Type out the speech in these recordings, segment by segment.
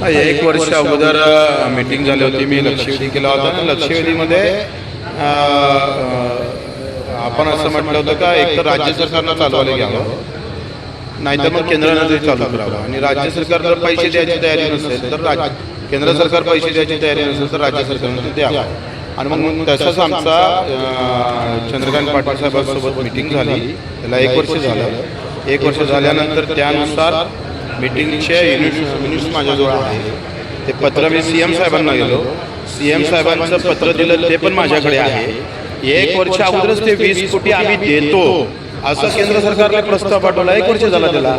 मला एक वर्ष अगोदर मीटिंग झाली होती. मी लक्षवेधी केला होता. आणि लक्षवेधीमध्ये आपण असं म्हटलं होतं का एक तर राज्य सरकारनं चालवायला घ्यावं. नाहीतर मग केंद्रानं ते चालू करावं. आणि राज्य सरकार जर पैसे द्यायची तयारी नसेल तर राज्य केंद्र सरकार पैसे द्यायची तयारी नसेल तर राज्य सरकारनं ते द्यावं. आणि मग तसंच आमचा चंद्रकांत पाटील साहेबांसोबत मिटिंग झाली. त्याला एक वर्ष झालं. एक वर्ष झाल्यानंतर त्यानुसार मिटिंगचे युनिट्स युनिट्स माझ्याजवळ आहे. ते पत्र मी सी एम साहेबांना गेलो. सी एम साहेबांचं पत्र दिलं ते पण माझ्याकडे आहे. एक वर्ष अगोदरच ते वीस कोटी आम्ही देतो. असं केंद्र सरकारने प्रस्ताव पाठवला. एक वर्ष झाला त्याला.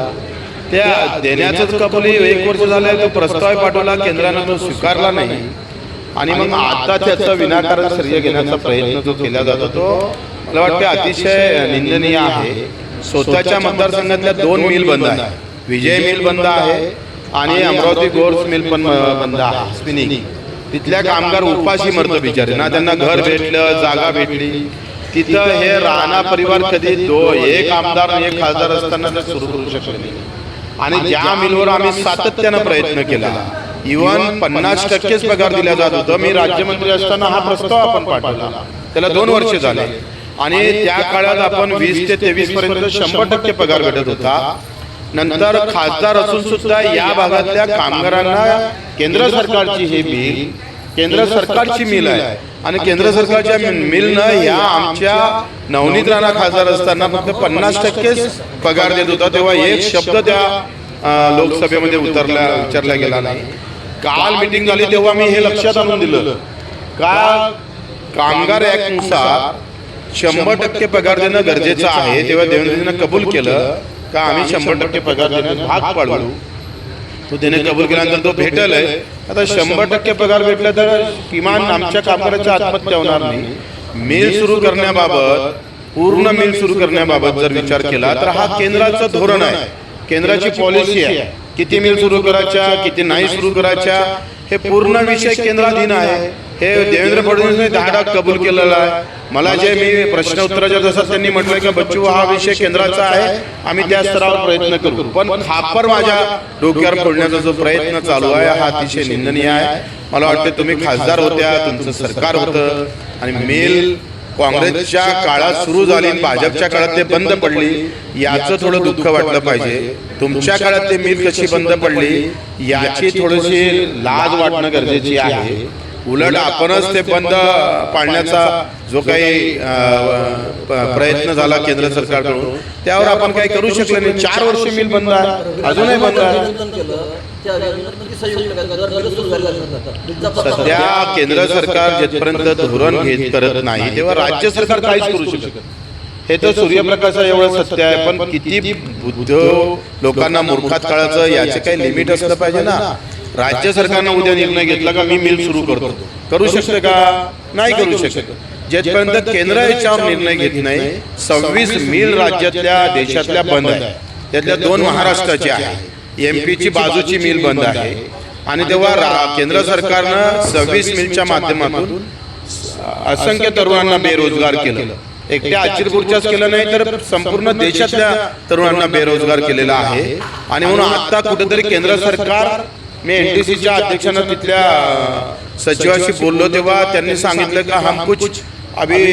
त्या देण्याचंच कबुली एक वर्ष झालं. तो प्रस्ताव पाठवला. केंद्रानं तो स्वीकारला नाही. आणि मग आता त्याचा विनाकारण श्रेय घेण्याचा प्रयत्न जो केला जातो तो मला वाटतं अतिशय निंदनीय आहे. स्वतःच्या मतदारसंघातल्या दोन मिल बंद आहे. विजय मिल बंद आहे आणि अमरावती गोर्स मिल पण बंद आहे. स्पिनिंग. तिथल्या कामगार उपाशी मरतं बिचारे. ना त्यांना घर भेटलं जागा भेटली. तिथं हे राणा परिवार कधी दो एक आमदार आणि एक खासदार असताना सुरू करू शकले आणि ज्या मिलवर आम्ही सातत्यानं प्रयत्न केला इव्हन पन्नास टक्केच पगार दिला जात होतं. मी राज्यमंत्री असताना हा प्रस्ताव आपण पाठवला. त्याला दोन वर्ष झाले. आणि त्या काळात आपण वीस ते तेवीस पर्यंत शंभर टक्के पगार भेटत होता. नंतर खासदार असून सुद्धा या भागातल्या कामगारांना केंद्र सरकारची हे बिल केंद्र सरकारची मिल आहे. आणि केंद्र सरकारच्या मिलनं या आमच्या नवनीत राणा खासदार असताना फक्त पन्नास टक्केच पगार देत होता. तेव्हा एक शब्द त्या लोकसभेमध्ये उतरला विचारला गेला नाही. काल मिटिंग झाली तेव्हा मी हे लक्षात आणून दिलं. का कामगारनुसार शंभर टक्के पगार देणं गरजेचं आहे तेव्हा देवेंद्रजीनं कबूल केलं का आम्ही शंभर टक्के पगार देण्यास भाग पाडू. तो त्याने कबूल केल्यानंतर तो भेटेल आहे आता शंभर टक्के पगार भेटला तर किमान आमच्या कामगाराची आत्महत्या होणार नाही. मिल सुरू करण्याबाबत पूर्ण मिल सुरू करण्याबाबत जर विचार केला तर हा केंद्राचं धोरण आहे. केंद्राची पॉलिसी आहे. किती मिल सुरू करायच्या किती नाही सुरू करायच्या हे पूर्ण विषय केंद्राधीन आहे. हे देवेंद्र फडणवीसने दहा डाग कबूल केलेला आहे. मला जे मी प्रश्न उत्तराच्या जसं त्यांनी म्हटलं की बच्चू हा विषय केंद्राचा आहे आम्ही त्या स्तरावर प्रयत्न करू. पण खापर माझ्या डोक्यावर फोडण्याचा जो प्रयत्न चालू आहे हा अतिशय निंदनीय आहे. मला वाटतं तुम्ही खासदार होत्या तुमचं सरकार होतं आणि मेल काँग्रेसच्या काळात सुरू झाली भाजपच्या काळात ते बंद पडली याचं थोडं दुःख वाटलं पाहिजे. तुमच्या काळात ते मिल कशी बंद पडली याची थोडीशी लाज वाटणं गरजेची आहे. उलट आपणच ते बंद पाडण्याचा जो काही प्रयत्न झाला केंद्र सरकारकडून त्यावर आपण काही करू शकलो नाही. चार वर्ष मिल बंद आहे. अजूनही बंद आहे. सध्या केंद्र सरकार जिथपर्यंत धोरण घेत करत नाही तेव्हा राज्य सरकार काहीच करू शकत हे तर सूर्यप्रकाशा एवढं सत्य आहे पण किती बुद्ध लोकांना मूर्खात काळाचं याचे काही लिमिट असलं पाहिजे ना. राज्य सरकारनं उद्या निर्णय घेतला का? मी मिल सुरू करतो. करू शकते का? नाही करू शकत. जेथपर्यंत केंद्र याच्यावर निर्णय घेत नाही सव्वीस मिल राज्यातल्या देशातल्या बंद आहे त्यातल्या दोन महाराष्ट्राची आहे एम पीची बाजूची मिल बंद आहे. आणि तेव्हा केंद्र सरकारनं सव्वीस मिलच्या माध्यमातून असंख्य तरुणांना बेरोजगार केलं. एकट्या अचिरपूरच्याच केलं नाही तर संपूर्ण देशातल्या तरुणांना बेरोजगार केलेला आहे. आणि म्हणून आता कुठेतरी केंद्र सरकार मी एनटीसीच्या अध्यक्षांना तिथल्या सचिवाशी बोललो तेव्हा त्यांनी सांगितलं का हम कुछ अभी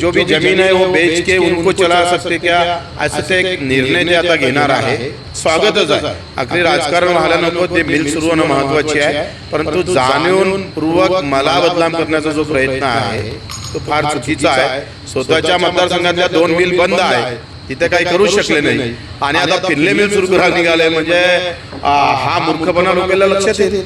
जो भी जमीन है वो बेच के उनको चला सकते क्या? असं ते एक निर्णय ते आता घेणार आहे. स्वागतच आहे. अगदी राजकारण व्हायला नको ते मिल सुरू होणं महत्त्वाचे आहे. परंतु जाणीवपूर्वक मला बदनाम करण्याचा जो प्रयत्न आहे तो फार चुकीचा आहे. स्वतःच्या मतदारसंघातल्या दोन मिल बंद आहे तिथे काही करू शकले नाही. आणि आता पिल्ले मिल सुरू करायला निघाले म्हणजे हा मूर्खपणा लोकांना लक्षात येते